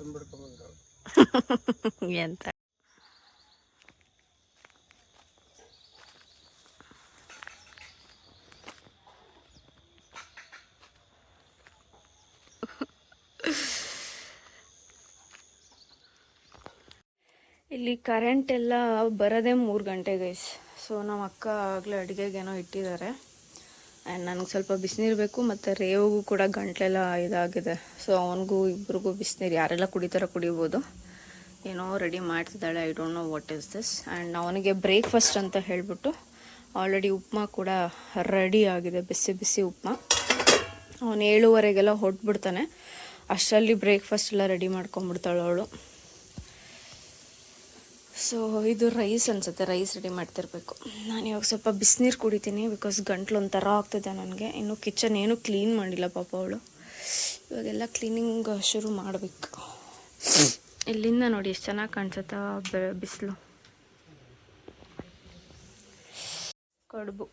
ತುಂಬಿಡ್ಕೊಂಬಂದ್ರು. ಎಂತ? ಇಲ್ಲಿ ಕರೆಂಟ್ ಎಲ್ಲ ಬರೋದೇ ಮೂರು ಗಂಟೆ ಗೈಸ್ ಸೊ ನಮ್ಮ ಅಕ್ಕ ಆಗಲೇ ಅಡುಗೆಗೇನೋ ಇಟ್ಟಿದ್ದಾರೆ. ಆ್ಯಂಡ್ ನನಗೆ ಸ್ವಲ್ಪ ಬಿಸಿನೀರು ಬೇಕು ಮತ್ತು ರೇವಿಗೂ ಕೂಡ ಗಂಟ್ಲೆಲ್ಲ ಇದಾಗಿದೆ. ಸೊ ಅವನಿಗೂ ಇಬ್ರಿಗೂ ಬಿಸಿನೀರು ಯಾರೆಲ್ಲ ಕುಡಿತಾರೋ ಕುಡಿಬೋದು. ಏನೋ ರೆಡಿ ಮಾಡ್ತಿದ್ದಾಳೆ. I don't know what is this and ಅವನಿಗೆ ಬ್ರೇಕ್ಫಾಸ್ಟ್ ಅಂತ ಹೇಳಿಬಿಟ್ಟು ಆಲ್ರೆಡಿ ಉಪ್ಮಾ ಕೂಡ ರೆಡಿ ಆಗಿದೆ. ಬಿಸಿ ಬಿಸಿ ಉಪ್ಮಾ. ಅವನು ಏಳುವರೆಗೆಲ್ಲ ಹೊಟ್ಬಿಡ್ತಾನೆ. ಅಷ್ಟರಲ್ಲಿ ಬ್ರೇಕ್ಫಾಸ್ಟ್ ಎಲ್ಲ ರೆಡಿ ಮಾಡ್ಕೊಂಬಿಡ್ತಾಳೆ ಅವಳು. ಸೊ ಇದು ರೈಸ್ ಅನ್ಸುತ್ತೆ ರೈಸ್ ರೆಡಿ ಮಾಡ್ತಿರ್ಬೇಕು. ನಾನು ಇವಾಗ ಸ್ವಲ್ಪ ಬಿಸಿನೀರು ಕುಡಿತೀನಿ ಬಿಕಾಸ್ ಗಂಟ್ಲು ಒಂಥರ ಆಗ್ತಿದೆ ನನಗೆ. ಇನ್ನು ಕಿಚನ್ ಏನೂ ಕ್ಲೀನ್ ಮಾಡಿಲ್ಲ ಪಾಪ ಅವಳು. ಇವಾಗೆಲ್ಲ ಕ್ಲೀನಿಂಗ್ ಶುರು ಮಾಡಬೇಕು. ಇಲ್ಲಿಂದ ನೋಡಿ ಎಷ್ಟು ಚೆನ್ನಾಗಿ ಕಾಣಿಸುತ್ತಾ ಬಿಸಿಲು. ಕಡುಬು.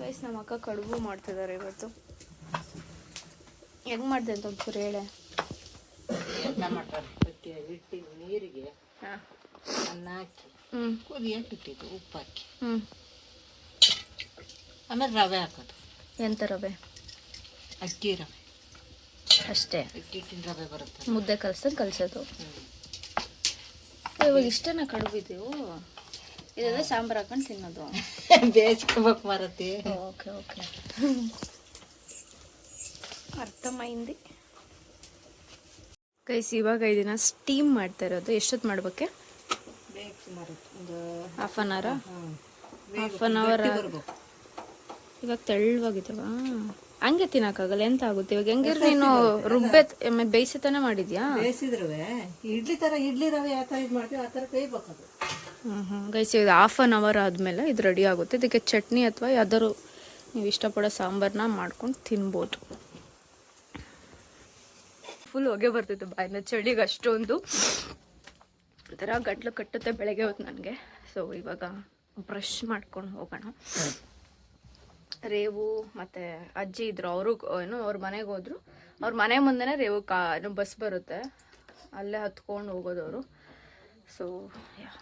ಗೈಸ್ ನಮ್ಮ ಅಕ್ಕ ಕಡುಬು ಮಾಡ್ತಿದ್ದಾರೆ ಇವತ್ತು. ಹೆಂಗೆ ಮಾಡಿದೆ ಅಂತ ಒಂಚೂರು ಹೇಳೆ. ನೀರಿಗೆ. ಹಾಂ. ಅನ್ನ ಹಾಕಿ ಹ್ಞೂ ಕುದಿಯಕ್ಕೆ ಇಟ್ಟಿದ್ದು ಉಪ್ಪು ಹಾಕಿ ಹ್ಞೂ ಆಮೇಲೆ ರವೆ ಹಾಕೋದು. ಎಂಥ ರವೆ? ಅಕ್ಕಿ ರವೆ. ಅಷ್ಟೇ. ಅಕ್ಕಿ ಹಿಟ್ಟಿನ ರವೆ ಬರುತ್ತೆ ಮುದ್ದೆ ಕಲ್ಸಂಗೆ ಕಲ್ಸೋದು. ಇವಾಗ ಇಷ್ಟನ ಕಡುಬಿದ್ದೀವು ಇದೆಲ್ಲ ಸಾಂಬಾರು ಹಾಕೊಂಡು ತಿನ್ನೋದು. ಬೇಯಿಸ್ಕೋಬೇಕು ಬರುತ್ತೆ ಓಕೆ ಓಕೆ. ಅರ್ಥಮೈಂದಿ. ಕೈಸ್ ಇವಾಗ ಇದನ್ನ ಸ್ಟೀಮ್ ಮಾಡ್ತಾ ಇರೋದು. ಎಷ್ಟೊತ್ತು ಮಾಡ್ಬೇಕೆ? ಹಾಫ್ ಆನ್ ಅವರಾ. ಹಾಫ್ ಆನ್ ಅವರ್ ಇವಾಗ ತೆಳ್ಳವಾಗಿದ್ದಾವ ಹಂಗೆ ತಿನ್ನಕ್ಕಾಗಲ್ಲ ಎಂತ ಆಗುತ್ತೆ? ಇವಾಗ ಹೆಂಗಿರ್ ನೀನು ರುಬ್ಬೆ ಬೇಯಿಸಿ ತಾನೇ ಮಾಡಿದ್ಯಾ? ಬೇಯಿಸಿದ್ರವೆ. ಇಡ್ಲಿ ತರ ಇಡ್ಲಿ ರವೆ ಯಾವ ಇದು ಮಾಡ್ತೀವಿ ಆ ತರ ಗೈಸ್ ಇದು ಹಾಫ್ ಆನ್ ಅವರ್ ಆದಮೇಲೆ ಇದು ರೆಡಿ ಆಗುತ್ತೆ. ಇದಕ್ಕೆ ಚಟ್ನಿ ಅಥವಾ ಯಾವ್ದಾದ್ರು ನೀವು ಇಷ್ಟಪಡೋ ಸಾಂಬಾರನ್ನ ಮಾಡ್ಕೊಂಡು ತಿನ್ಬೋದು. ಫುಲ್ ಹೊಗೆ ಬರ್ತಿತ್ತು ಬಾಯಿಂದ ಚಳಿಗೆ ಅಷ್ಟೊಂದು. ಒಂಥರ ಗಂಟ್ಲು ಕಟ್ಟುತ್ತೆ ಬೆಳಗ್ಗೆ ಹೊತ್ತು ನನಗೆ. ಸೊ ಇವಾಗ ಬ್ರಷ್ ಮಾಡ್ಕೊಂಡು ಹೋಗೋಣ. ರೇವು ಮತ್ತು ಅಜ್ಜಿ ಇದ್ರು. ಅವರು, ಏನು, ಅವ್ರ ಮನೆಗೆ ಹೋದ್ರು. ಅವ್ರ ಮನೆ ಮುಂದೆನೇ ರೇವು ಕಾ ಬಸ್ ಬರುತ್ತೆ. ಅಲ್ಲೇ ಹತ್ಕೊಂಡು ಹೋಗೋದವರು. ಸೊ ಯಾ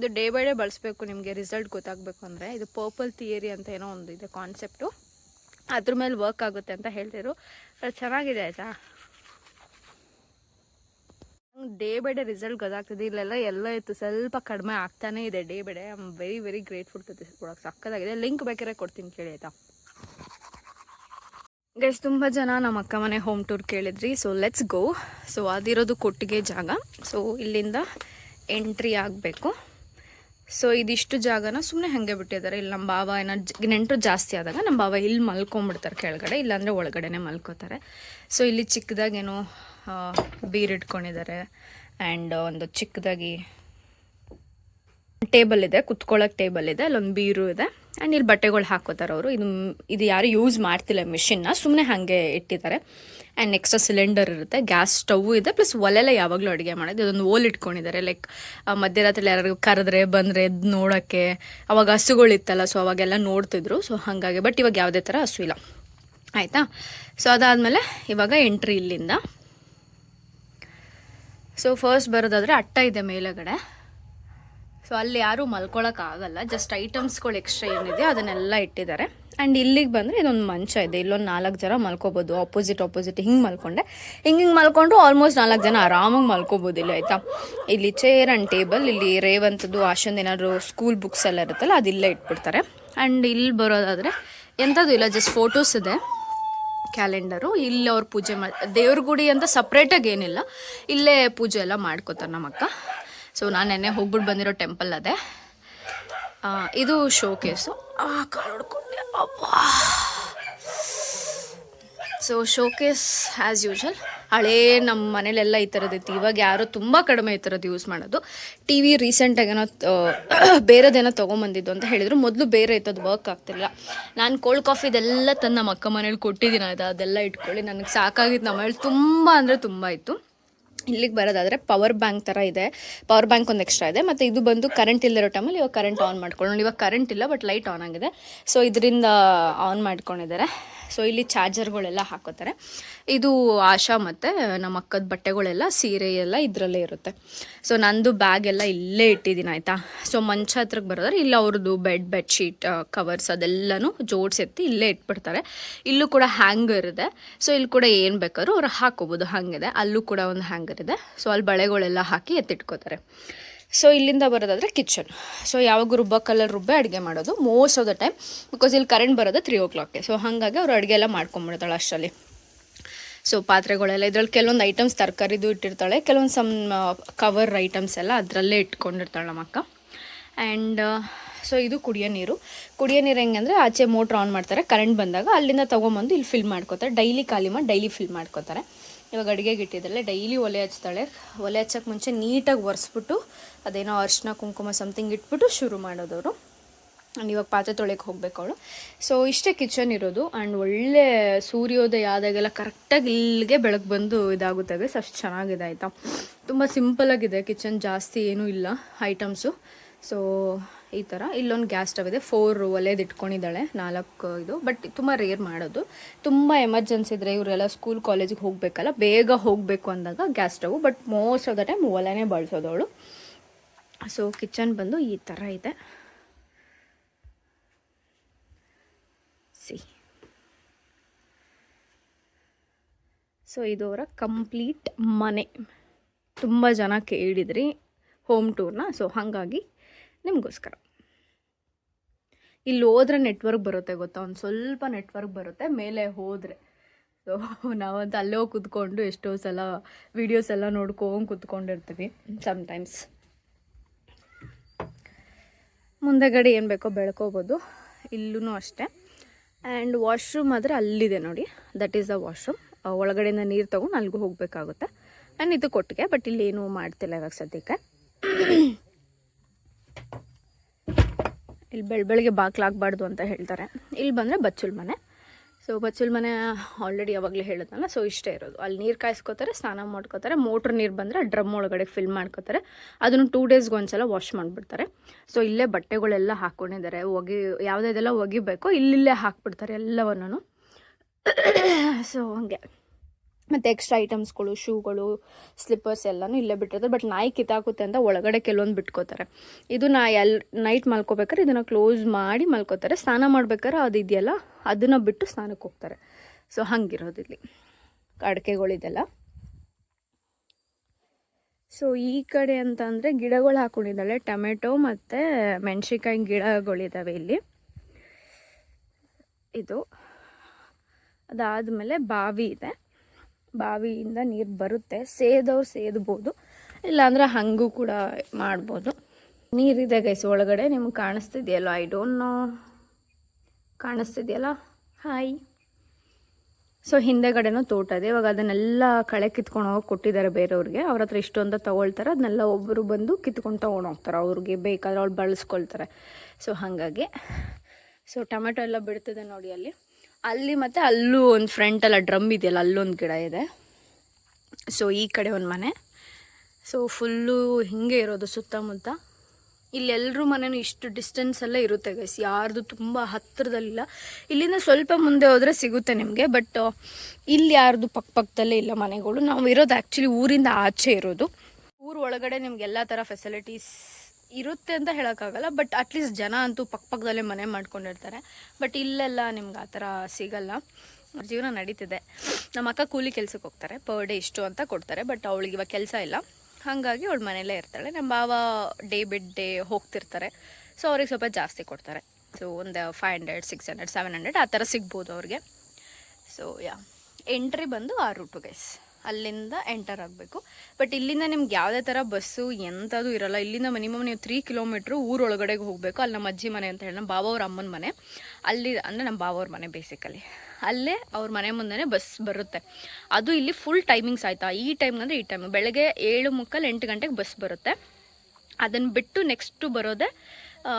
ಇದು ಡೇ ಬೈ ಡೇ ಬಳಸಬೇಕು, ನಿಮಗೆ ರಿಸಲ್ಟ್ ಗೊತ್ತಾಗಬೇಕು ಅಂದರೆ. ಇದು ಪರ್ಪಲ್ ಥಿಯರಿ ಅಂತ ಏನೋ ಒಂದು ಇದೆ ಕಾನ್ಸೆಪ್ಟು ಅದ್ರ ಮೇಲೆ ವರ್ಕ್ ಆಗುತ್ತೆ ಅಂತ ಹೇಳ್ತಿದ್ರು. ಚೆನ್ನಾಗಿದೆ ಆಯಿತಾ? ಡೇ ಬೈ ಡೇ ರಿಸಲ್ಟ್ ಗೊತ್ತಾಗ್ತದೆ. ಇಲ್ಲೆಲ್ಲ ಎಲ್ಲ ಇತ್ತು. ಸ್ವಲ್ಪ ಕಡಿಮೆ ಆಗ್ತಾನೇ ಇದೆ day by day I am very very grateful to this product ಸಕ್ಕದಾಗಿದೆ link ಬೇಕಾದ್ರೆ ಕೊಡ್ತೀನಿ ಕೇಳಿ ಆಯಿತಾ? ಗೈಸ್ ತುಂಬ ಜನ ನಮ್ಮ ಅಕ್ಕ ಮನೆ ಹೋಮ್ ಟೂರ್ ಕೇಳಿದ್ರಿ. ಸೊ ಲೆಟ್ಸ್ ಗೋ ಸೊ ಅದಿರೋದು ಕೊಟ್ಟಿಗೆ ಜಾಗ. ಸೊ ಇಲ್ಲಿಂದ ಎಂಟ್ರಿ ಆಗಬೇಕು. ಸೊ ಇದಿಷ್ಟು ಜಾಗನ ಸುಮ್ಮನೆ ಹಾಗೆ ಬಿಟ್ಟಿದ್ದಾರೆ. ಇಲ್ಲಿ ನಮ್ಮ ಬಾವ ಏನೋ ನೆಂಟರು ಜಾಸ್ತಿ ಆದಾಗ ನಮ್ಮ ಬಾವ ಇಲ್ಲಿ ಮಲ್ಕೊಂಬಿಡ್ತಾರೆ ಕೆಳಗಡೆ, ಇಲ್ಲಾಂದರೆ ಒಳಗಡೆನೆ ಮಲ್ಕೋತಾರೆ. ಸೊ ಇಲ್ಲಿ ಚಿಕ್ಕದಾಗೇನೋ ಬೀರ್ ಇಟ್ಕೊಂಡಿದ್ದಾರೆ ಆ್ಯಂಡ್ ಒಂದು ಚಿಕ್ಕದಾಗಿ ಟೇಬಲ್ ಇದೆ ಕುತ್ಕೊಳ್ಳೋಕೆ ಟೇಬಲ್ ಇದೆ, ಅಲ್ಲೊಂದು ಬೀರು ಇದೆ. ಆ್ಯಂಡ್ ಇಲ್ಲಿ ಬಟ್ಟೆಗಳು ಹಾಕೋತಾರೆ ಅವರು. ಇದು ಇದು ಯಾರು ಯೂಸ್ ಮಾಡ್ತಿಲ್ಲ ಮಿಷಿನ್ನ ಸುಮ್ಮನೆ ಹಾಗೆ ಇಟ್ಟಿದ್ದಾರೆ ಆ್ಯಂಡ್ ನೆಕ್ಸ್ಟ್ ಸಿಲಿಂಡರ್ ಇರುತ್ತೆ. ಗ್ಯಾಸ್ ಸ್ಟವ್ ಇದೆ, ಪ್ಲಸ್ ಒಲೆಲ್ಲ ಯಾವಾಗಲೂ ಅಡುಗೆ ಮಾಡೋದು. ಇದೊಂದು ಓಲ್ ಇಟ್ಕೊಂಡಿದ್ದಾರೆ ಲೈಕ್ ಮಧ್ಯರಾತ್ರಿ ಯಾರು ಕರೆದ್ರೆ ಬಂದರೆ ನೋಡೋಕ್ಕೆ, ಅವಾಗ ಹಸುಗಳಿತ್ತಲ್ಲ ಸೊ ಅವಾಗೆಲ್ಲ ನೋಡ್ತಿದ್ರು. ಸೊ ಹಾಗಾಗಿ ಬಟ್ ಇವಾಗ ಯಾವುದೇ ಥರ ಹಸು ಇಲ್ಲ. ಆಯಿತಾ? ಸೊ ಅದಾದಮೇಲೆ ಇವಾಗ ಎಂಟ್ರಿ ಇಲ್ಲಿಂದ. ಸೊ ಫಸ್ಟ್ ಬರೋದಾದರೆ ಅಟ್ಟ ಇದೆ ಮೇಲುಗಡೆ. ಸೊ ಅಲ್ಲಿ ಯಾರೂ ಮಲ್ಕೊಳಕ್ಕಾಗಲ್ಲ. ಜಸ್ಟ್ ಐಟಮ್ಸ್ಗಳು ಎಕ್ಸ್ಟ್ರಾ ಏನಿದೆ, ಅದನ್ನೆಲ್ಲ ಇಟ್ಟಿದ್ದಾರೆ. ಆ್ಯಂಡ್ ಇಲ್ಲಿಗೆ ಬಂದರೆ ಇದೊಂದು ಮಂಚ ಇದೆ. ಇಲ್ಲೊಂದು ನಾಲ್ಕು ಜನ ಮಲ್ಕೋಬೋದು. ಆಪೋಸಿಟ್ ಆಪೋಸಿಟ್ ಹಿಂಗೆ ಮಲ್ಕೊಂಡೆ. ಹಿಂಗೆ ಹಿಂಗೆ ಮಲ್ಕೊಂಡ್ರು ಆಲ್ಮೋಸ್ಟ್ ನಾಲ್ಕು ಜನ ಆರಾಮಾಗಿ ಮಲ್ಕೋಬೋದು ಇಲ್ಲಿ, ಆಯಿತಾ? ಇಲ್ಲಿ ಚೇರ್ ಆ್ಯಂಡ್ ಟೇಬಲ್ ಇಲ್ಲಿ ರೇವಂತದ್ದು ಆಶಂದು ಏನಾದರೂ ಸ್ಕೂಲ್ ಬುಕ್ಸ್ ಎಲ್ಲ ಇರುತ್ತಲ್ಲ ಅದಿಲ್ಲೇ ಇಟ್ಬಿಡ್ತಾರೆ. ಆ್ಯಂಡ್ ಇಲ್ಲಿ ಬರೋದಾದರೆ ಎಂಥದ್ದು ಇಲ್ಲ ಜಸ್ಟ್ ಫೋಟೋಸ್ ಇದೆ. ಕ್ಯಾಲೆಂಡರು ಇಲ್ಲಿ ಅವ್ರು ಪೂಜೆ ಮಾಡಿ ದೇವ್ರ ಗುಡಿ ಅಂತ ಸಪ್ರೇಟಾಗಿ ಏನಿಲ್ಲ. ಇಲ್ಲೇ ಪೂಜೆ ಎಲ್ಲ ಮಾಡ್ಕೋತಾರೆ ನಮ್ಮ ಅಕ್ಕ ಸೊ ನಾನು ನೆನ್ನೆ ಹೋಗ್ಬಿಟ್ಟು ಬಂದಿರೋ ಟೆಂಪಲ್ ಅದೇ. ಇದು showcase ಕಾಡ್ಕೊಂಡೆ show so showcase as usual ಹಳೇ ನಮ್ಮ ಮನೇಲೆಲ್ಲ ಈ ಥರದ್ದು ಇವಾಗ ಯಾರು ತುಂಬ ಕಡಿಮೆ ಈ ಥರದ್ದು ಯೂಸ್ ಮಾಡೋದು. ಟಿ ವಿ ರೀಸೆಂಟಾಗೇನೋ ಬೇರೆದೇನೋ ತೊಗೊಂಬಂದಿದ್ದು ಅಂತ ಹೇಳಿದ್ರು. ಮೊದಲು ಬೇರೆ ಇತ್ತದು ಅದು ವರ್ಕ್ ಆಗ್ತಿಲ್ಲ ನಾನು ಕೋಲ್ಡ್ ಕಾಫಿದೆಲ್ಲ ತಂದು ನಮ್ಮ ಅಕ್ಕ ಮನೇಲಿ ಕೊಟ್ಟಿದ್ದೀನಿ ಆಯ್ತಾ ಅದೆಲ್ಲ ಇಟ್ಕೊಳ್ಳಿ. ನನಗೆ ಸಾಕಾಗಿತ್ತು ನಮ್ಮ ಮನೇಲಿ ತುಂಬ ಅಂದರೆ ತುಂಬ ಇತ್ತು. ಇಲ್ಲಿಗೆ ಬರೋದಾದರೆ ಪವರ್ ಬ್ಯಾಂಕ್ ಥರ ಇದೆ. ಪವರ್ ಬ್ಯಾಂಕ್ ಒಂದು ಎಕ್ಸ್ಟ್ರಾ ಇದೆ. ಮತ್ತು ಇದು ಬಂದು ಕರೆಂಟ್ ಇಲ್ಲದಿರೋ ಟೈಮಲ್ಲಿ ಇವಾಗ ಕರೆಂಟ್ ಆನ್ ಮಾಡ್ಕೊಳ್ಳೋಣ. ಇವಾಗ ಕರೆಂಟ್ ಇಲ್ಲ ಬಟ್ ಲೈಟ್ ಆನ್ ಆಗಿದೆ. ಸೊ ಇದರಿಂದ ಆನ್ ಮಾಡ್ಕೊಂಡಿದ್ದಾರೆ. ಸೊ ಇಲ್ಲಿ ಚಾರ್ಜರ್ಗಳೆಲ್ಲ ಹಾಕೋತಾರೆ. ಇದು ಆಶಾ ಮತ್ತು ನಮ್ಮ ಅಕ್ಕದ ಬಟ್ಟೆಗಳೆಲ್ಲ, ಸೀರೆ ಎಲ್ಲ ಇದರಲ್ಲೇ ಇರುತ್ತೆ. ಸೊ ನಂದು ಬ್ಯಾಗ್ ಎಲ್ಲ ಇಲ್ಲೇ ಇಟ್ಟಿದ್ದೀನಿ, ಆಯಿತಾ? ಸೊ ಮಂಚ ಹತ್ರಕ್ಕೆ ಬರೋದ್ರೆ ಇಲ್ಲಿ, ಅವ್ರದ್ದು ಬೆಡ್ ಬೆಡ್ಶೀಟ್ ಕವರ್ಸ್ ಅದೆಲ್ಲನೂ ಜೋಡಿಸೆತ್ತಿ ಇಲ್ಲೇ ಇಟ್ಬಿಡ್ತಾರೆ. ಇಲ್ಲೂ ಕೂಡ ಹ್ಯಾಂಗರ್ ಇದೆ. ಸೊ ಇಲ್ಲಿ ಕೂಡ ಏನು ಬೇಕಾದ್ರೂ ಅವ್ರು ಹಾಕೋಬೋದು, ಹಾಗಿದೆ. ಅಲ್ಲೂ ಕೂಡ ಒಂದು ಹ್ಯಾಂಗರ್ ಇದೆ. ಸೊ ಅಲ್ಲಿ ಬಳೆಗಳೆಲ್ಲ ಹಾಕಿ ಎತ್ತಿಟ್ಕೋತಾರೆ. ಸೊ ಇಲ್ಲಿಂದ ಬರೋದಾದರೆ ಕಿಚನ್ ಸೊ ಯಾವಾಗ ರುಬ್ಬ ಕಲರ್ ರುಬ್ಬೆ ಅಡುಗೆ ಮಾಡೋದು. Most of the time because ಇಲ್ಲಿ ಕರೆಂಟ್ ಬರೋದು ತ್ರೀ ಓ ಕ್ಲಾಕ್ಗೆ ಸೊ ಹಾಗಾಗಿ ಅವ್ರು ಅಡುಗೆ ಎಲ್ಲ ಮಾಡ್ಕೊಂಬಿಡ್ತಾಳೆ ಅಷ್ಟರಲ್ಲಿ. ಸೊ ಪಾತ್ರೆಗಳೆಲ್ಲ ಇದ್ರಲ್ಲಿ ಕೆಲವೊಂದು ಐಟಮ್ಸ್ ತರಕಾರಿದು ಇಟ್ಟಿರ್ತಾಳೆ. ಕೆಲವೊಂದು ಸಮ್ ಕವರ್ ಐಟಮ್ಸ್ ಎಲ್ಲ ಅದರಲ್ಲೇ ಇಟ್ಕೊಂಡಿರ್ತಾಳೆ ನಮ್ಮ ಅಕ್ಕ. ಆ್ಯಂಡ್ ಸೊ ಇದು ಕುಡಿಯೋ ನೀರು. ಕುಡಿಯೋ ನೀರು ಹೆಂಗಂದರೆ ಆಚೆ ಮೋಟ್ರ್ ಆನ್ ಮಾಡ್ತಾರೆ. ಕರೆಂಟ್ ಬಂದಾಗ ಅಲ್ಲಿಂದ ತೊಗೊಂಬಂದು ಇಲ್ಲಿ ಫಿಲ್ ಮಾಡ್ಕೋತಾರೆ. ಡೈಲಿ ಖಾಲಿ ಮಾಡಿ ಡೈಲಿ ಫಿಲ್ ಮಾಡ್ಕೋತಾರೆ. ಇವಾಗ ಅಡುಗೆಗೆ ಇಟ್ಟಿದ್ದಲ್ಲ ಡೈಲಿ ಒಲೆ ಹಚ್ತಾಳೆ. ಒಲೆ ಹಚ್ಚೋಕ್ಕೆ ಮುಂಚೆ ನೀಟಾಗಿ ಒರೆಸ್ಬಿಟ್ಟು, ಅದೇನೋ ಅರ್ಶಿನ, ಕುಂಕುಮ ಸಮಥಿಂಗ್ ಇಟ್ಬಿಟ್ಟು ಶುರು ಮಾಡೋದವರು ಆ್ಯಂಡ್ ಇವಾಗ ಪಾತ್ರೆ ತೊಳೆಯಕ್ಕೆ ಹೋಗ್ಬೇಕು ಅವಳು. ಸೊ ಇಷ್ಟೇ ಕಿಚನ್ ಇರೋದು. ಆ್ಯಂಡ್ ಒಳ್ಳೆ ಸೂರ್ಯೋದಯ ಆದಾಗೆಲ್ಲ ಕರೆಕ್ಟಾಗಿ ಇಲ್ಲಿಗೆ ಬೆಳಕು ಬಂದು ಇದಾಗುತ್ತೆ. ಗೈಸ್ ಅಷ್ಟು ಚೆನ್ನಾಗಿದೆ ಆಯಿತಾ. ತುಂಬ ಸಿಂಪಲಾಗಿದೆ ಕಿಚನ್ ಜಾಸ್ತಿ ಏನೂ ಇಲ್ಲ ಐಟಮ್ಸು ಸೊ ಈ ಥರ ಇಲ್ಲೊಂದು ಗ್ಯಾಸ್ ಸ್ಟವ್ ಇದೆ. ಫೋರ್ ಒಲೆದು ಇಟ್ಕೊಂಡಿದ್ದಾಳೆ. ನಾಲ್ಕು ಇದು. ಬಟ್ ತುಂಬ ರೇರ್ ಮಾಡೋದು. ತುಂಬ ಎಮರ್ಜೆನ್ಸಿ ಇದ್ದರೆ ಇವರೆಲ್ಲ ಸ್ಕೂಲ್ ಕಾಲೇಜಿಗೆ ಹೋಗಬೇಕಲ್ಲ? ಬೇಗ ಹೋಗಬೇಕು ಅಂದಾಗ gas stove but most of the time ಒಲೆನೇ ಬಳಸೋದವಳು ಸೊ ಕಿಚನ್ ಬಂದು ಈ ಥರ ಇದೆ. ಸಿ ಸೊ ಇದು ಅವರ ಕಂಪ್ಲೀಟ್ ಮನೆ. ತುಂಬ ಜನ ಕೇಳಿದ್ರಿ. ಹೋಮ್ ಟೂರ್ನ ಸೊ ಹಾಗಾಗಿ ನಿಮಗೋಸ್ಕರ. ಇಲ್ಲಿ ಹೋದ್ರೆ ನೆಟ್ವರ್ಕ್ ಬರುತ್ತೆ ಗೊತ್ತಾ? ಒಂದು ಸ್ವಲ್ಪ ನೆಟ್ವರ್ಕ್ ಬರುತ್ತೆ, ಮೇಲೆ ಹೋದರೆ. ಸೊ ನಾವಂತ ಅಲ್ಲೇ ಹೋಗಿ ಕೂತ್ಕೊಂಡು ಎಷ್ಟೋ ಸಲ ವೀಡಿಯೋಸ್ ಎಲ್ಲ ನೋಡ್ಕೊಂಡು ಕೂತ್ಕೊಂಡಿರ್ತೀವಿ ಸಮ್ಟೈಮ್ಸ್ ಮುಂದೆಗಡೆ ಏನು ಬೇಕೋ ಬೆಳ್ಕೋಬೋದು ಇಲ್ಲೂ ಅಷ್ಟೇ. ಆ್ಯಂಡ್ ವಾಶ್ರೂಮ್ ಆದರೆ ಅಲ್ಲಿದೆ ನೋಡಿ. ದಟ್ ಈಸ್ ದ ವಾಶ್ರೂಮ್ ಒಳಗಡೆಯಿಂದ ನೀರು ತೊಗೊಂಡು ಅಲ್ಲಿಗೂ ಹೋಗಬೇಕಾಗುತ್ತೆ. ಆ್ಯಂಡ್ ಇದು ಕೊಟ್ಟಿಗೆ ಬಟ್ ಇಲ್ಲಿ ಏನೂ ಮಾಡ್ತಿಲ್ಲ ಇವಾಗ ಸದ್ಯಕ್ಕೆ. ಇಲ್ಲಿ ಬೆಳ, ಬೆಳಗ್ಗೆ ಬಾಕ್ಲಾಗಬಾರ್ದು ಅಂತ ಹೇಳ್ತಾರೆ. ಇಲ್ಲಿ ಬಂದರೆ ಬಚ್ಚುಲ್ ಮನೆ. ಸೊ ಬಚ್ಚುಲ್ ಮನೆ ಆಲ್ರೆಡಿ ಯಾವಾಗಲೇ ಹೇಳಿದ್ನಲ್ಲ ಸೊ ಇಷ್ಟೇ ಇರೋದು. ಅಲ್ಲಿ ನೀರು ಕಾಯಿಸ್ಕೋತಾರೆ, ಸ್ನಾನ ಮಾಡ್ಕೋತಾರೆ, ಮೋಟ್ರ್ ನೀರು ಬಂದರೆ ಡ್ರಮ್ ಒಳಗಡೆ ಫಿಲ್ ಮಾಡ್ಕೋತಾರೆ. ಅದನ್ನು ಟೂ ಡೇಸ್ಗೆ ಒಂದ್ಸಲ ವಾಶ್ ಮಾಡಿಬಿಡ್ತಾರೆ. ಸೊ ಇಲ್ಲೇ ಬಟ್ಟೆಗಳೆಲ್ಲ ಹಾಕ್ಕೊಂಡಿದ್ದಾರೆ ಒಗಿ ಯಾವುದೇದೆಲ್ಲ ಒಗಿಬೇಕು, ಇಲ್ಲಿಲ್ಲೇ ಹಾಕ್ಬಿಡ್ತಾರೆ ಎಲ್ಲವನ್ನೂ ಸೊ ಹಂಗೆ. ಮತ್ತು ಎಕ್ಸ್ಟ್ರಾ ಐಟಮ್ಸ್ಗಳು ಶೂಗಳು ಸ್ಲಿಪ್ಪರ್ಸ್ ಎಲ್ಲನೂ ಇಲ್ಲೇ ಬಿಟ್ಟಿರ್ತಾರೆ ಬಟ್ ನಾಯಿ ಕಿತ್ತಾಕುತ್ತೆ ಅಂತ ಒಳಗಡೆ ಕೆಲವೊಂದು ಬಿಟ್ಕೋತಾರೆ. ಇದು ನಾ ಎಲ್ ನೈಟ್ ಮಲ್ಕೋಬೇಕಾದ್ರೆ ಇದನ್ನು ಕ್ಲೋಸ್ ಮಾಡಿ ಮಲ್ಕೋತಾರೆ. ಸ್ನಾನ ಮಾಡ್ಬೇಕಾದ್ರೆ ಅದು ಇದೆಯಲ್ಲ, ಅದನ್ನು ಬಿಟ್ಟು ಸ್ನಾನಕ್ಕೆ ಹೋಗ್ತಾರೆ. ಸೊ ಹಂಗಿರೋದು ಇಲ್ಲಿ. ಅಡಿಕೆಗಳಿದೆಲ್ಲ ಸೊ ಈ ಕಡೆ ಅಂತ ಅಂದರೆ ಗಿಡಗಳು ಹಾಕೊಂಡಿದ್ದಾಳೆ. ಟೊಮೆಟೊ ಮತ್ತು ಮೆಣಸಿನ್ಕಾಯಿ ಗಿಡಗಳಿದ್ದಾವೆ ಇಲ್ಲಿ. ಇದು ಅದಾದಮೇಲೆ ಬಾವಿ ಇದೆ. ಬಾವಿಯಿಂದ ನೀರು ಬರುತ್ತೆ ಸೇದವ್ರು ಸೇದ್ಬೋದು, ಇಲ್ಲಾಂದ್ರೆ ಹಾಗೂ ಕೂಡ ಮಾಡ್ಬೋದು. ನೀರಿದೆ ಗೈಸ್ ಒಳಗಡೆ ನಿಮ್ಗೆ ಕಾಣಿಸ್ತಿದೆಯಲ್ಲ ಐ ಡೋಂಟ್ ನೋ ಕಾಣಿಸ್ತಿದೆಯಲ್ಲ? ಹಾಯ್ ಸೊ ಹಿಂದೆಗಡೆನೂ ತೋಟ ಇದೆ. ಇವಾಗ ಅದನ್ನೆಲ್ಲ ಕಳೆ ಕಿತ್ಕೊಂಡು ಹೋಗಿ ಕೊಟ್ಟಿದ್ದಾರೆ ಬೇರೆಯವ್ರಿಗೆ. ಅವ್ರ ಹತ್ರ ಇಷ್ಟು ಅಂತ ತೊಗೊಳ್ತಾರೆ. ಅದನ್ನೆಲ್ಲ ಒಬ್ಬರು ಬಂದು ಕಿತ್ಕೊಂಡು ತೊಗೊಂಡು ಹೋಗ್ತಾರೆ. ಅವ್ರಿಗೆ ಬೇಕಾದ್ರೆ ಅವ್ಳು ಬಳಸ್ಕೊಳ್ತಾರೆ. ಸೊ ಹಾಗಾಗಿ. ಸೊ ಟೊಮೆಟೊ ಎಲ್ಲ ಬಿಡ್ತಿದೆ ನೋಡಿ ಅಲ್ಲಿ. ಅಲ್ಲಿ ಮತ್ತು ಅಲ್ಲೂ ಒಂದು ಫ್ರಂಟಲ್ಲ ಡ್ರಮ್ ಇದೆಯಲ್ಲ, ಅಲ್ಲೊಂದು ಗಿಡ ಇದೆ. ಸೊ ಈ ಕಡೆ ಒಂದು ಮನೆ. ಸೊ ಫುಲ್ಲು ಹಿಂಗೆ ಇರೋದು ಸುತ್ತಮುತ್ತ. ಇಲ್ಲಿ ಎಲ್ಲರೂ ಮನೆಯೂ ಇಷ್ಟು ಡಿಸ್ಟೆನ್ಸಲ್ಲೇ ಇರುತ್ತೆ ಗೈಸ್ ಯಾರ್ದು ತುಂಬ ಹತ್ತಿರದಲ್ಲಿಲ್ಲ ಇಲ್ಲಿಂದ ಸ್ವಲ್ಪ ಮುಂದೆ ಹೋದರೆ ಸಿಗುತ್ತೆ ನಿಮಗೆ ಬಟ್ ಇಲ್ಲಿ ಯಾರ್ದು ಪಕ್ಕ ಪಕ್ಕದಲ್ಲೇ ಇಲ್ಲ ಮನೆಗಳು. ನಾವು ಇರೋದು ಆ್ಯಕ್ಚುಲಿ ಊರಿಂದ ಆಚೆ ಇರೋದು. ಊರ ಒಳಗಡೆ ನಿಮ್ಗೆ ಎಲ್ಲ ಥರ ಫೆಸಿಲಿಟೀಸ್ ಇರುತ್ತೆ ಅಂತ ಹೇಳೋಕ್ಕಾಗಲ್ಲ ಬಟ್ ಅಟ್ಲೀಸ್ಟ್ ಜನ ಅಂತೂ ಪಕ್ಕ ಪಕ್ಕದಲ್ಲೇ ಮನೆ ಮಾಡ್ಕೊಂಡಿರ್ತಾರೆ. ಬಟ್ ಇಲ್ಲೆಲ್ಲ ನಿಮ್ಗೆ ಆ ಥರ ಸಿಗಲ್ಲ. ಜೀವನ ನಡೀತಿದೆ. ನಮ್ಮ ಅಕ್ಕ ಕೂಲಿ ಕೆಲ್ಸಕ್ಕೆ ಹೋಗ್ತಾರೆ ಪರ್ ಡೇ ಇಷ್ಟು ಅಂತ ಕೊಡ್ತಾರೆ ಬಟ್ ಅವಳಿಗೆ ಇವಾಗ ಕೆಲಸ ಇಲ್ಲ. ಹಾಗಾಗಿ ಅವಳು ಮನೆಯಲ್ಲೇ ಇರ್ತಾಳೆ. ನಮ್ಮ ಬಾವ ಡೇ ಬಿಡ್ ಡೇ ಹೋಗ್ತಿರ್ತಾರೆ. ಸೊ ಅವ್ರಿಗೆ ಸ್ವಲ್ಪ ಜಾಸ್ತಿ ಕೊಡ್ತಾರೆ. ಸೊ ಒಂದು five hundred six hundred seven hundred ಆ ಥರ ಸಿಗ್ಬೋದು ಅವ್ರಿಗೆ. ಸೊ ಯಾ ಎಂಟ್ರಿ ಬಂದು ಆ ರೂಟು ಗೈಸ್ ಅಲ್ಲಿಂದ ಎಂಟರ್ ಆಗಬೇಕು. ಬಟ್ ಇಲ್ಲಿಂದ ನಿಮ್ಗೆ ಯಾವುದೇ ಥರ ಬಸ್ಸು ಎಂಥದ್ದು ಇರಲ್ಲ. ಇಲ್ಲಿಂದ ಮಿನಿಮಮ್ ನೀವು ತ್ರೀ ಕಿಲೋಮೀಟ್ರ್ ಊರೊಳಗಡೆಗೆ ಹೋಗಬೇಕು. ಅಲ್ಲಿ ನಮ್ಮ ಅಜ್ಜಿ ಮನೆ ಅಂತ ಹೇಳಿ, ನಮ್ಮ ಬಾವವ್ರ ಅಮ್ಮನ ಮನೆ. ಅಲ್ಲಿ ಅಂದರೆ ನಮ್ಮ ಬಾಬವ್ರ ಮನೆ ಬೇಸಿಕಲಿ ಅಲ್ಲೇ ಅವ್ರ ಮನೆ ಮುಂದೆನೇ ಬಸ್ ಬರುತ್ತೆ. ಅದು ಇಲ್ಲಿ ಫುಲ್ ಟೈಮಿಂಗ್ಸ್ ಆಯಿತಾ? ಈ ಟೈಮ್ ಅಂದರೆ ಈ ಟೈಮ್ ಬೆಳಗ್ಗೆ ಏಳು ಮುಕ್ಕಲ್ಲಿ ಎಂಟು ಗಂಟೆಗೆ ಬಸ್ ಬರುತ್ತೆ. ಅದನ್ನು ಬಿಟ್ಟು ನೆಕ್ಸ್ಟು ಬರೋದೇ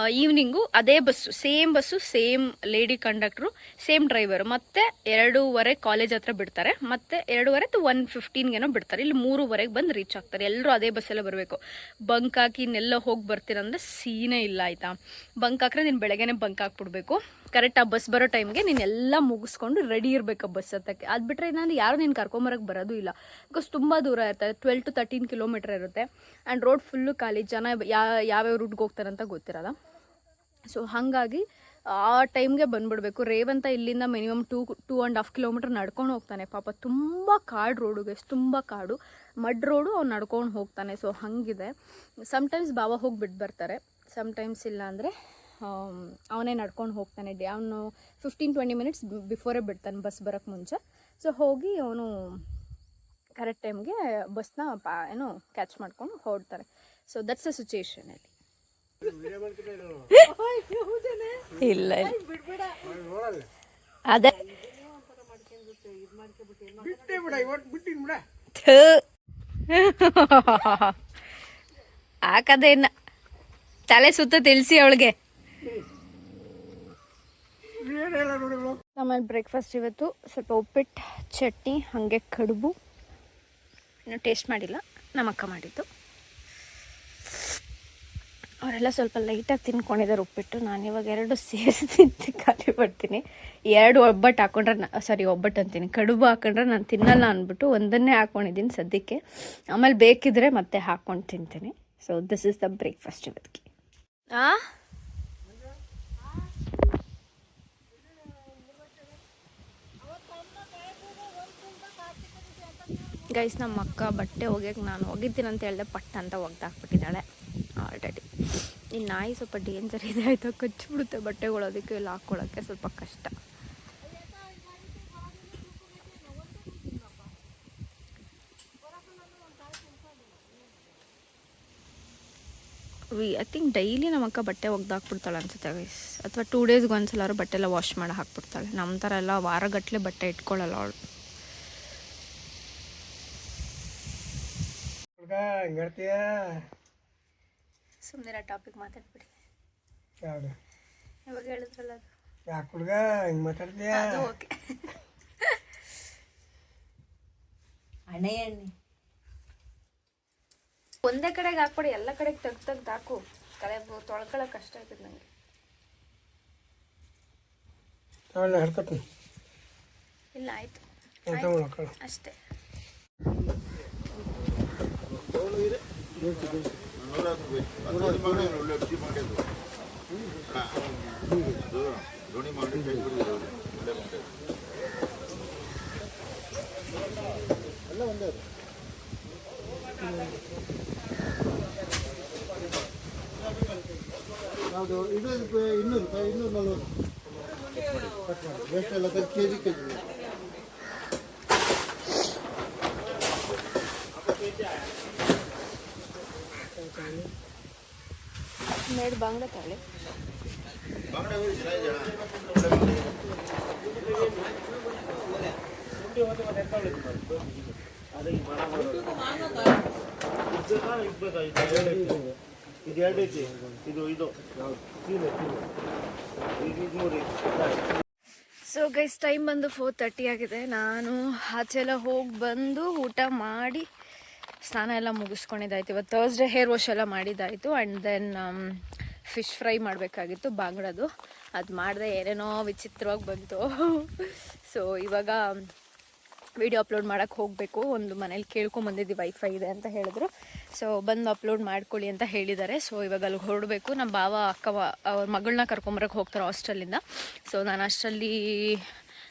ಈವ್ನಿಂಗು ಅದೇ bus same bus same lady conductor same driver ಮತ್ತೆ ಎರಡೂವರೆ ಕಾಲೇಜ್ ಹತ್ರ ಬಿಡ್ತಾರೆ. ಮತ್ತೆ ಎರಡೂವರೆ ಅಥವಾ ಒನ್ ಫಿಫ್ಟೀನ್ಗೇನೋ ಬಿಡ್ತಾರೆ. ಇಲ್ಲಿ ಮೂರುವರೆಗೆ ಬಂದು ರೀಚ್ ಆಗ್ತಾರೆ. ಎಲ್ಲರೂ ಅದೇ ಬಸ್ಸೆಲ್ಲ ಬರಬೇಕು. ಬಂಕ್ ಹಾಕಿ ಇನ್ನೆಲ್ಲ ಹೋಗಿ ಬರ್ತೀರಂದ್ರೆ ಸೀನೇ ಇಲ್ಲ ಆಯಿತಾ. ಬಂಕ್ ಹಾಕ್ರೆ ನೀನು ಬೆಳಗ್ಗೆನೇ ಬಂಕ್ ಹಾಕ್ಬಿಡ್ಬೇಕು. ಕರೆಕ್ಟ್ ಆ ಬಸ್ ಬರೋ ಟೈಮ್ಗೆ ನೀನು ಎಲ್ಲ ಮುಗಿಸ್ಕೊಂಡು ರೆಡಿ ಇರಬೇಕು ಬಸ್ ಹತ್ತಕ್ಕೆ. ಅದು ಬಿಟ್ಟರೆ ನಾನು ಯಾರು ನೀನು ಕರ್ಕೊಂಬರಕ್ಕೆ ಬರೋದು ಇಲ್ಲ. ಬಿಕಾಸ್ ತುಂಬ ದೂರ ಇರ್ತದೆ ಟ್ವೆಲ್ ಟು ತರ್ಟೀನ್ ಕಿಲೋಮೀಟರ್ ಇರುತ್ತೆ. ಆ್ಯಂಡ್ ರೋಡ್ ಫುಲ್ಲು ಖಾಲಿ, ಜನ ಯಾ, ಯಾವ್ಯಾವ ರೂಟ್ಗೆ ಹೋಗ್ತಾರಂತ ಗೊತ್ತಿರಲ್ಲ. ಸೊ ಹಾಗಾಗಿ ಆ ಟೈಮ್ಗೆ ಬಂದ್ಬಿಡಬೇಕು. ರೇವಂತ ಇಲ್ಲಿಂದ minimum two two and half kilometre ನಡ್ಕೊಂಡು ಹೋಗ್ತಾನೆ. ಪಾಪ ತುಂಬ ಕಾಡು ರೋಡು ತುಂಬ ಕಾಡು. ಮಡ್ ರೋಡು ಅವ್ನು ನಡ್ಕೊಂಡು ಹೋಗ್ತಾನೆ. ಸೊ ಹಾಗಿದೆ. ಸಮ್ಟೈಮ್ಸ್ ಬಾಬಾ ಹೋಗಿ ಬಿಟ್ಟು ಬರ್ತಾರೆ. ಸಮ್ಟೈಮ್ಸ್ ಇಲ್ಲ ಅಂದರೆ ಅವನೇ ನಡ್ಕೊಂಡು ಹೋಗ್ತಾನೆ. ಡೇ, ಅವನು ಫಿಫ್ಟೀನ್ ಟ್ವೆಂಟಿ ಮಿನಿಟ್ಸ್ ಬಿಫೋರೇ ಬಿಡ್ತಾನೆ ಬಸ್ ಬರೋಕ್ಕೆ ಮುಂಚೆ. ಸೊ ಹೋಗಿ ಅವನು ಕರೆಕ್ಟ್ ಟೈಮ್ಗೆ ಬಸ್ನ ಪಾ, ಏನು ಕ್ಯಾಚ್ ಮಾಡ್ಕೊಂಡು ಹೊರಡ್ತಾರೆ. ಸೊ ದಟ್ಸ್ ಅ ಸಿಚುಯೇಷನ್ ಅಲ್ಲಿ. ಇಲ್ಲ ಅದೇ. ಹಾಕದೇನ ತಲೆ ಸುತ್ತ ತಿಳಿಸಿ ಅವಳಿಗೆ ಏನೆಲ್ಲ ನೋಡಿ ಆಮೇಲೆ ಬ್ರೇಕ್ಫಾಸ್ಟ್ ಇವತ್ತು ಸ್ವಲ್ಪ ಉಪ್ಪಿಟ್ಟು, ಚಟ್ನಿ, ಹಾಗೆ ಕಡುಬು. ಇನ್ನು ಟೇಸ್ಟ್ ಮಾಡಿಲ್ಲ ನಮ್ಮಕ್ಕ ಮಾಡಿದ್ದು. ಅವರೆಲ್ಲ ಸ್ವಲ್ಪ ಲೈಟಾಗಿ ತಿನ್ಕೊಂಡಿದ್ದಾರೆ ಉಪ್ಪಿಟ್ಟು. ನಾನು ಇವಾಗ ಎರಡು ಸೇರಿಸಿ ತಿಂತ ಖಾಲಿ ಪಡ್ತೀನಿ. ಎರಡು ಒಬ್ಬಟ್ಟು ಹಾಕೊಂಡ್ರೆ ಸಾರಿ ಒಬ್ಬಟ್ಟು ಅಂತೀನಿ. ಕಡುಬು ಹಾಕೊಂಡ್ರೆ ನಾನು ತಿನ್ನಲ್ಲ ಅಂದ್ಬಿಟ್ಟು ಒಂದನ್ನೇ ಹಾಕ್ಕೊಂಡಿದ್ದೀನಿ ಸದ್ಯಕ್ಕೆ. ಆಮೇಲೆ ಬೇಕಿದ್ರೆ ಮತ್ತೆ ಹಾಕ್ಕೊಂಡು ತಿಂತೀನಿ. So this is the breakfast ಇವತ್ತಿಗೆ. ಆ? ಗೈಸ್ ನಮ್ಮ ಅಕ್ಕ ಬಟ್ಟೆ ಒಗ್ಯಕ್ಕೆ ನಾನು ಒಗಿತೀನಿ ಅಂತ ಹೇಳಿದೆ, ಪಟ್ಟ ಅಂತ ಒಗ್ದಾಕ್ಬಿಟ್ಟಿದ್ದಾಳೆ ಆಲ್ರೆಡಿ ಈ ನಾಯಿ ಸ್ವಲ್ಪ ಡೇಂಜರ್ ಇದೆ ಆಯಿತಾ ಕಚ್ಚಿಬಿಡುತ್ತೆ ಬಟ್ಟೆಗಳು ಅದಕ್ಕೆ ಇಲ್ಲಿ ಹಾಕ್ಕೊಳ್ಳೋಕ್ಕೆ ಸ್ವಲ್ಪ ಕಷ್ಟ. ವಿ ಐ ಥಿಂಕ್ ಡೈಲಿ ನಮ್ಮ ಅಕ್ಕ ಬಟ್ಟೆ ಒಗ್ದಾಕ್ಬಿಡ್ತಾಳೆ ಅನ್ಸುತ್ತೆ ಗೈಸ್ ಅಥವಾ ಟೂ ಡೇಸ್ಗೆ ಒಂದ್ಸಲಾರು ಬಟ್ಟೆ ಎಲ್ಲ ವಾಶ್ ಮಾಡಿ ಹಾಕ್ಬಿಡ್ತಾಳೆ. ನಮ್ಮ ಥರ ಎಲ್ಲ ವಾರಗಟ್ಟಲೆ ಬಟ್ಟೆ ಇಟ್ಕೊಳ್ಳಲ್ಲ ಅವಳು. ಹುಡ್ಗ ಹಂಗಡ್ತೀಯ ಸುಮ್ಮನೆ ಟಾಪಿಕ್ ಮಾತಾಡ್ಬಿಡಿ. ಯಾವ್ದು? ಇವಾಗ ಹೇಳಿದ್ರಲ್ಲ ಅದು. ಯಾಕೆ ಹುಡುಗ? ಹಿಂಗೆ ಮಾತಾಡ್ತೀಯ? ಅದು ಓಕೆ. ಹಣೆ ಎಣ್ಣೆ. ಒಂದೇ ಕಡೆಗೆ ಹಾಕ್ಬಿಡಿ ಎಲ್ಲ ಕಡೆಗೆ ತೆಗ್ದು ತೆಗ್ದು ಹಾಕು. ತಲೆ ತೊಳ್ಕೊಳಕ್ಕೆ ಕಷ್ಟ ಆಗ್ತದೆ ನನಗೆ ಅವನ್ನ ಹಿಡ್ಕೊತೀನಿ ಇಲ್ಲ ಆಯ್ತು. ಎಂತ ಮಾಡ್ಕೊಳ್ಳ ಅಷ್ಟೇ ಯಾವುದು ಇನ್ನೂರು ರೂಪಾಯಿ, ಇನ್ನೂರ ನಲ್ವತ್ತು. ಕಟ್ ಮಾಡಿ ವೇಸ್ಟ್ ಎಲ್ಲ ಕೆ ಜಿ ಕೆ ಜಿ ಬಾಂಗ್ಡೆ ಎರಡು ಇದು ನೋಡಿ ಸೊ ಗೈಸ್ ಟೈಮ್ ಬಂದು ಫೋರ್ ತರ್ಟಿ ಆಗಿದೆ. ನಾನು ಆಚೆಲ್ಲ ಹೋಗಿ ಬಂದು ಊಟ ಮಾಡಿ ಸ್ನಾನ ಎಲ್ಲ ಮುಗಿಸ್ಕೊಂಡಿದ್ದಾಯ್ತು. ಇವತ್ತು ಥರ್ಸ್ಡೇ ಹೇರ್ ವಾಶ್ ಎಲ್ಲ ಮಾಡಿದ್ದಾಯಿತು. ಆ್ಯಂಡ್ ದೆನ್ ಫಿಶ್ ಫ್ರೈ ಮಾಡಬೇಕಾಗಿತ್ತು ಬಾಂಗ್ಡದು ಅದು ಮಾಡಿದೆ ಏನೇನೋ ವಿಚಿತ್ರವಾಗಿ ಬಂತು. ಸೊ ಇವಾಗ ವಿಡಿಯೋ ಅಪ್ಲೋಡ್ ಮಾಡೋಕ್ಕೆ ಹೋಗಬೇಕು. ಒಂದು ಮನೇಲಿ ಕೇಳ್ಕೊಂಬಂದಿದ್ದು ವೈಫೈ ಇದೆ ಅಂತ ಹೇಳಿದ್ರು. ಸೊ ಬಂದು ಅಪ್ಲೋಡ್ ಮಾಡ್ಕೊಳ್ಳಿ ಅಂತ ಹೇಳಿದ್ದಾರೆ. ಸೊ ಇವಾಗ ಅಲ್ಲಿ ಹೊರಡಬೇಕು. ನಮ್ಮ ಬಾವ, ಅಕ್ಕವ, ಅವ್ರ ಮಗಳನ್ನ ಕರ್ಕೊಂಬರಕ್ಕೆ ಹೋಗ್ತಾರೆ ಹಾಸ್ಟೆಲಿಂದ ಸೊ ನಾನು ಅಷ್ಟರಲ್ಲಿ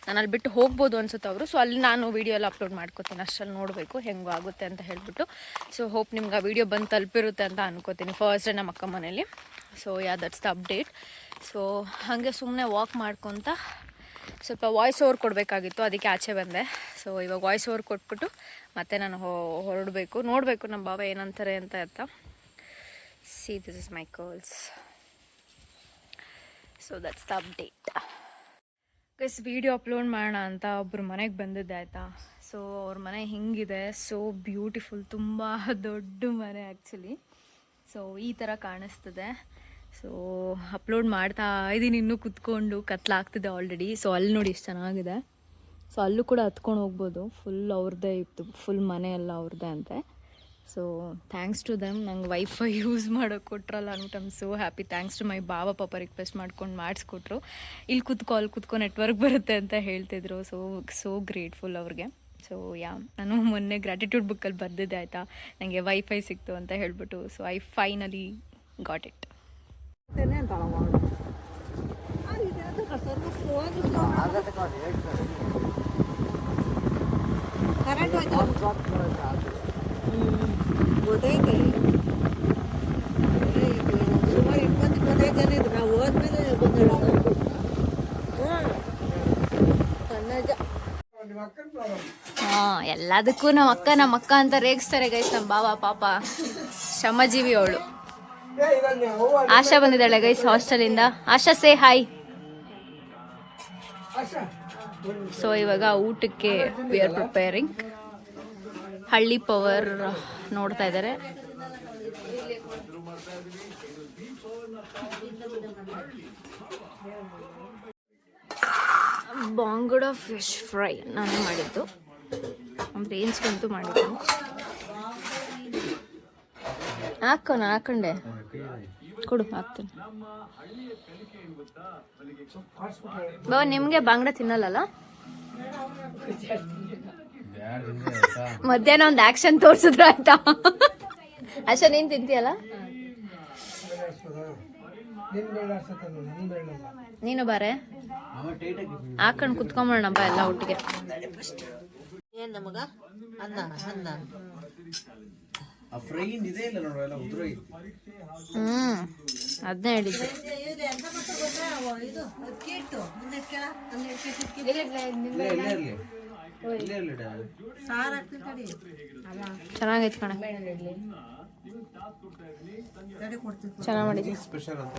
ನಾನು ಅಲ್ಲಿ ಬಿಟ್ಟು ಹೋಗ್ಬೋದು ಅನ್ಸುತ್ತೆ ಅವರು. ಸೊ ಅಲ್ಲಿ ನಾನು ವೀಡಿಯೋ ಎಲ್ಲ ಅಪ್ಲೋಡ್ ಮಾಡ್ಕೋತೀನಿ. ಅಷ್ಟರಲ್ಲಿ ನೋಡಬೇಕು ಹೆಂಗೆ ಆಗುತ್ತೆ ಅಂತ ಹೇಳ್ಬಿಟ್ಟು. ಸೊ ಹೋಪ್ ನಿಮ್ಗೆ ಆ ವೀಡಿಯೋ ಬಂದು ತಲುಪಿರುತ್ತೆ ಅಂತ ಅನ್ಕೋತೀನಿ. ಫಸ್ಟ್ ಡೇ ನಮ್ಮ ಅಕ್ಕ ಮನೇಲಿ. So yeah that's the update so ಹಾಗೆ ಸುಮ್ಮನೆ ವಾಕ್ ಮಾಡ್ಕೊತ ಸ್ವಲ್ಪ ವಾಯ್ಸ್ ಓವರ್ ಕೊಡಬೇಕಾಗಿತ್ತು. ಅದಕ್ಕೆ ಆಚೆ ಬಂದೆ. ಸೊ ಇವಾಗ ವಾಯ್ಸ್ ಓವರ್ ಕೊಟ್ಬಿಟ್ಟು ಮತ್ತೆ ನಾನು ಹೊರಡಬೇಕು. ನೋಡಬೇಕು ನಮ್ಮ ಬಾಬಾ ಏನಂತಾರೆ ಅಂತ ಅಂತ. See this is my curls so that's the update guys video upload ಮಾಡೋಣ ಅಂತ ಒಬ್ಬರು ಮನೆಗೆ ಬಂದಿದ್ದೆ ಆಯಿತಾ? ಸೊ ಅವ್ರ ಮನೆ ಹಿಂಗಿದೆ. ಸೊ ಬ್ಯೂಟಿಫುಲ್ ತುಂಬ ದೊಡ್ಡ ಮನೆ ಆ್ಯಕ್ಚುಲಿ ಸೊ ಈ ಥರ ಕಾಣಿಸ್ತದೆ. ಸೊ ಅಪ್ಲೋಡ್ ಮಾಡ್ತಾ ಇದ್ದೀನಿ ಇನ್ನೂ ಕುತ್ಕೊಂಡು. ಕತ್ಲಾಗ್ತಿದೆ ಆಲ್ರೆಡಿ ಸೊ ಅಲ್ಲಿ ನೋಡಿ ಎಷ್ಟು ಚೆನ್ನಾಗಿದೆ. ಸೊ ಅಲ್ಲೂ ಕೂಡ ಹತ್ಕೊಂಡು ಹೋಗ್ಬೋದು. ಫುಲ್ ಅವ್ರದ್ದೇ ಇತ್ತು. ಫುಲ್ ಮನೆ ಎಲ್ಲ ಅವ್ರದ್ದೇ ಅಂತೆ. ಸೊ ಥ್ಯಾಂಕ್ಸ್ ಟು ದಮ್ ನಂಗೆ ವೈಫೈ ಯೂಸ್ ಮಾಡೋಕೆ ಕೊಟ್ರಲ್ಲ. ಅಂದ್ಬಿಟ್ಟು I'm so happy thanks to my ಬಾಬಾ ಪಾಪ ರಿಕ್ವೆಸ್ಟ್ ಮಾಡ್ಕೊಂಡು ಮಾಡಿಸ್ಕೊಟ್ರು. ಇಲ್ಲಿ ಕುತ್ಕೊ ಅಲ್ಲಿ ಕುತ್ಕೊ ನೆಟ್ವರ್ಕ್ ಬರುತ್ತೆ ಅಂತ ಹೇಳ್ತಿದ್ರು. ಸೊ ಸೋ ಗ್ರೇಟ್ಫುಲ್ ಅವ್ರಿಗೆ. ಸೊ ಯಾ ನಾನು ಮೊನ್ನೆ ಗ್ರ್ಯಾಟಿಟ್ಯೂಡ್ ಬುಕ್ಕಲ್ಲಿ ಬರೆದಿದ್ದೆ, ಆಯಿತಾ? ನನಗೆ ವೈಫೈ ಸಿಕ್ತು ಅಂತ ಹೇಳ್ಬಿಟ್ಟು. So I finally got it current ಗೊತ್ತೈತೆ ಸುಮಾರು ಇಪ್ಪತ್ತು ಇಪ್ಪತ್ತೈದು ಜನ ಇದ್ರು. ನಾವು ಹೋದ್ಮೇಲೆ ಗೊತ್ತಿಲ್ಲ ಹಾಂ. ಎಲ್ಲದಕ್ಕೂ ನಮ್ಮ ಅಕ್ಕ ನಮ್ಮ ಅಕ್ಕ ಅಂತ ರೇಗಿಸ್ತಾರೆ ಗೈಸ್ ನಮ್ಮ ಬಾವ ಪಾಪ. ಶ್ರಮಜೀವಿ ಅವಳು. ಆಶಾ ಬಂದಿದ್ದಾಳೆ guys ಹಾಸ್ಟೆಲಿಂದ Asha say hi Asha so ಇವಾಗ ಊಟಕ್ಕೆ ವಿ ಆರ್ ಪ್ರಿಪೇರಿಂಗ್ ಹಳ್ಳಿ ಪವರ್ ನೋಡ್ತಾ ಇದ್ದಾರೆ. ಬಾಂಗುಡ ಫಿಶ್ ಫ್ರೈ ನಾನು ಮಾಡಿದ್ದು. ಬೇಯಿಸ್ಕೊಂತು ಮಾಡಿದ್ದು? ಹಾಕೋಣ, ಹಾಕೊಂಡೆ. ಕೊಡು, ಹಾಕ್ತೀನಿ. ಬಾವ ನಿಮಗೆ ಬಾಂಗ್ಡ ತಿನ್ನಲ್ಲಲ್ಲ? ಮಧ್ಯಾಹ್ನ ಒಂದು ಆಕ್ಷನ್ ತೋರಿಸಿದ್ರು ಆಯ್ತಾ? ಅಷ್ಟ ನೀನ್ ತಿಂತೀಯಲ್ಲ? ನೀನು ಬಾರೆ? ಹಾಕೊಂಡು ಕುತ್ಕೊಂಬೋಣ ಬಾ ಎಲ್ಲ ಒಟ್ಟಿಗೆ. ಏನ್ ನಮಗ? ಅನ್ನ ಅನ್ನ. ಆ ಫ್ರೈನ್ ಇದೆ ಇಲ್ಲ ನೋಡು ಎಲ್ಲ ಉದುರೋಯ್ತು ಹ್ಮ್ ಅದನ್ನೇ ಹೇಳಿದ್ದೆ. ಇದು ಚೆನ್ನಾಗೈತೆ ಕಣ. ಚೆನ್ನಾಗಿ ಮಾಡಿದ್ವಿ ಸ್ಪೆಷಲ್ ಅಂತ.